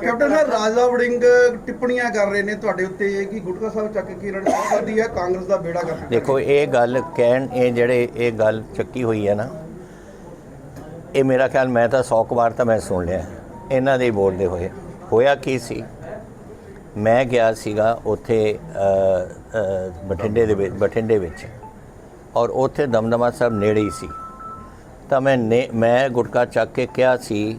Captain Raja Warring ਟਿੱਪਣੀਆਂ ਕਰ ਰਹੇ ਨੇ ਤੁਹਾਡੇ ਉੱਤੇ ਕਿ ਗੁਟਕਾ ਸਾਹਿਬ ਚੱਕ ਕੇ ਰਣ ਕਰਦੀ ਹੈ, ਕਾਂਗਰਸ ਦਾ ਬੇੜਾ ਕਰ ਦੇਖੋ, ਇਹ ਗੱਲ ਕਹਿਣ, ਇਹ ਜਿਹੜੇ ਇਹ ਗੱਲ ਚੱਕੀ ਹੋਈ ਹੈ ਨਾ, ਇਹ ਮੇਰਾ ਖਿਆਲ ਮੈਂ ਤਾਂ 100 ਕੁ ਵਾਰ ਤਾਂ ਮੈਂ ਸੁਣ ਲਿਆ, ਇਹਨਾਂ ਦੇ ਬੋਲਦੇ ਹੋਏ, ਹੋਇਆ ਕੀ ਸੀ? ਮੈਂ ਗਿਆ ਸੀਗਾ ਉੱਥੇ ਬਠਿੰਡੇ ਦੇ ਵਿੱਚ, ਬਠਿੰਡੇ ਵਿੱਚ, ਔਰ ਉੱਥੇ ਦਮਦਮਾ ਸਾਹਿਬ ਨੇੜੇ ਹੀ ਸੀ। ਤਾਂ ਮੈਂ ਨੇ, ਮੈਂ ਗੁਟਕਾ ਚੱਕ ਕੇ ਕਿਹਾ ਸੀ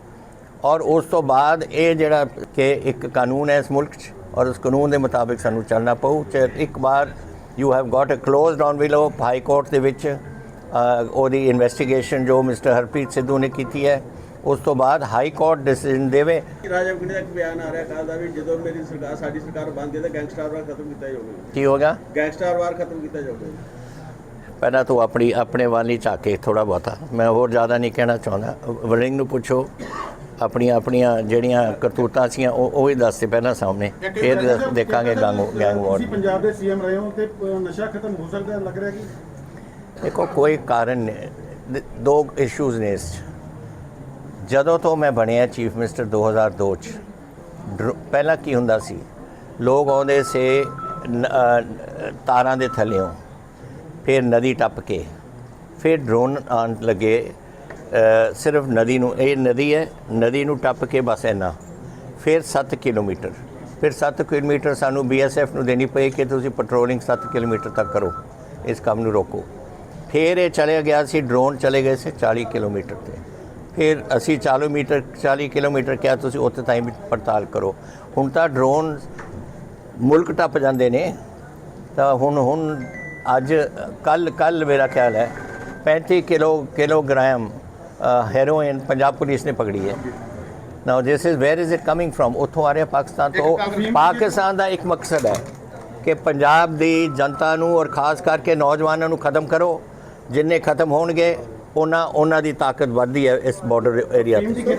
ਔਰ ਉਸ ਤੋਂ ਬਾਅਦ ਇਹ ਜਿਹੜਾ ਕਿ ਇੱਕ ਕਾਨੂੰਨ ਹੈ ਇਸ ਮੁਲਕ 'ਚ ਔਰ ਉਸ ਕਾਨੂੰਨ ਦੇ ਮੁਤਾਬਿਕ ਸਾਨੂੰ ਚੱਲਣਾ ਪਊ। ਤੇ ਇੱਕ ਵਾਰ you have got a closed on willow high court ਦੇ ਵਿੱਚ ਉਹਦੀ ਇਨਵੈਸਟੀਗੇਸ਼ਨ ਜੋ ਮਿਸਟਰ ਹਰਪ੍ਰੀਤ ਸਿੱਧੂ ਨੇ ਕੀਤੀ ਹੈ ਉਸ ਤੋਂ ਬਾਅਦ ਹਾਈ ਕੋਰਟ ਡਿਸੀਜਨ ਦੇਵੇ। ਰਾਜਾ ਵੜਿੰਗ ਦਾ ਇੱਕ ਬਿਆਨ ਆ ਰਿਹਾ ਕੱਲ੍ਹ ਦਾ ਵੀ ਜਦੋਂ ਮੇਰੀ ਸਰਕਾਰ ਸਾਡੀ ਸਰਕਾਰ ਬਣਦੀ ਹੈ ਤਾਂ ਗੈਂਗਸਟਰ ਵਾਰ ਖਤਮ ਕੀਤਾ ਜਾਊਗਾ। ਕੀ ਹੋਗਾ ਗੈਂਗਸਟਰ ਵਾਰ ਖਤਮ ਕੀਤਾ ਜਾਊਗਾ। ਪਹਿਲਾਂ ਤੂੰ ਆਪਣੀ ਆਪਣੇ ਵੱਲ ਝਾਕ ਥੋੜਾ ਬਹੁਤਾ। ਮੈਂ ਹੋਰ ਜ਼ਿਆਦਾ ਨਹੀਂ ਕਹਿਣਾ ਚਾਹੁੰਦਾ। ਵਰਿੰਗ ਨੂੰ ਪੁੱਛੋ। ਆਪਣੀਆਂ ਆਪਣੀਆਂ ਜਿਹੜੀਆਂ ਕਰਤੂਤਾਂ ਸੀਆਂ ਉਹ ਉਹ ਹੀ ਦੱਸਦੇ ਪਹਿਲਾਂ ਸਾਹਮਣੇ। ਫਿਰ ਦੇਖਾਂਗੇ ਗੈਂਗ ਗੈਂਗ ਵਾਰ ਤੁਸੀਂ ਪੰਜਾਬ ਦੇ ਸੀਐਮ ਰਹੇ ਹੋ ਤੇ ਨਸ਼ਾ ਖਤਮ ਹੋ ਸਕਦਾ ਲੱਗ ਰਿਹਾ ਕਿ? ਦੇਖੋ ਕੋਈ ਕਾਰਨ ਨਹੀਂ। ਦ- ਇਸ਼ੂਜ਼ ਨੇ ਇਸ ਜਦੋਂ ਤੋਂ ਮੈਂ ਬਣਿਆ ਚੀਫ ਮਿਨਿਸਟਰ 2002 ਚ ਪਹਿਲਾਂ ਕੀ ਹੁੰਦਾ ਸੀ? ਲੋਕ ਆਉਂਦੇ ਸੇ ਤਾਰਾਂ ਦੇ ਥੱਲਿਓਂ। ਫਿਰ ਨਦੀ ਟੱਪ ਕੇ। ਫਿਰ ਡਰੋਨ ਆਉਣ ਲੱਗੇ। ਸਿਰਫ ਨਦੀ ਨੂੰ, ਇਹ ਨਦੀ ਹੈ, ਨਦੀ ਨੂੰ ਟੱਪ ਕੇ ਬਸ ਇੰਨਾ। ਫਿਰ 7 ਕਿਲੋਮੀਟਰ। ਫਿਰ 7 ਕਿਲੋਮੀਟਰ ਸਾਨੂੰ ਬੀਐਸਐਫ ਨੂੰ ਦੇਣੀ ਪਈ ਕਿ ਤੁਸੀਂ ਪੈਟਰੋਲਿੰਗ 7 ਕਿਲੋਮੀਟਰ ਤੱਕ ਕਰੋ। ਇਸ ਕੰਮ ਨੂੰ ਰੋਕੋ। ਫਿਰ ਇਹ ਚਲੇ ਗਿਆ ਸੀ ਡਰੋਨ ਚਲੇ ਗਏ ਸੀ 40 ਕਿਲੋਮੀਟਰ ਤੇ। ਫਿਰ ਅਸੀਂ 40 ਮੀਟਰ 40 ਕਿਲੋਮੀਟਰ ਕਿਹਾ, ਤੁਸੀਂ ਉੱਥੇ ਤਾਈਂ ਵੀ ਪੜਤਾਲ ਕਰੋ। ਹੁਣ ਤਾਂ ਡਰੋਨ ਮੁਲਕ ਟੱਪ ਜਾਂਦੇ ਨੇ। ਤਾਂ ਹੁਣ ਹੁਣ ਅੱਜ ਕੱਲ ਕੱਲ ਮੇਰਾ ਖਿਆਲ ਹੈ 35 kilo, kilogram heroin Punjab police ਨੇ ਪਕੜੀ ਹੈ। Now this is where is it coming from ਉੱਥੋਂ ਆ ਰਿਹਾ ਪਾਕਿਸਤਾਨ ਤੋਂ। ਪਾਕਿਸਤਾਨ ਦਾ ਇੱਕ ਮਕਸਦ ਹੈ ਕਿ ਪੰਜਾਬ ਦੀ ਜਨਤਾ ਨੂੰ ਔਰ ਖਾਸ ਕਰਕੇ ਨੌਜਵਾਨਾਂ ਨੂੰ ਖਤਮ ਕਰੋ। ਜਿੰਨੇ ਖਤਮ ਹੋਣਗੇ ਉਹਨਾਂ ਉਹਨਾਂ ਦੀ ਤਾਕਤ ਵੱਧਦੀ ਹੈ ਇਸ ਬਾਰਡਰ ਏਰੀਆ ਤੇ।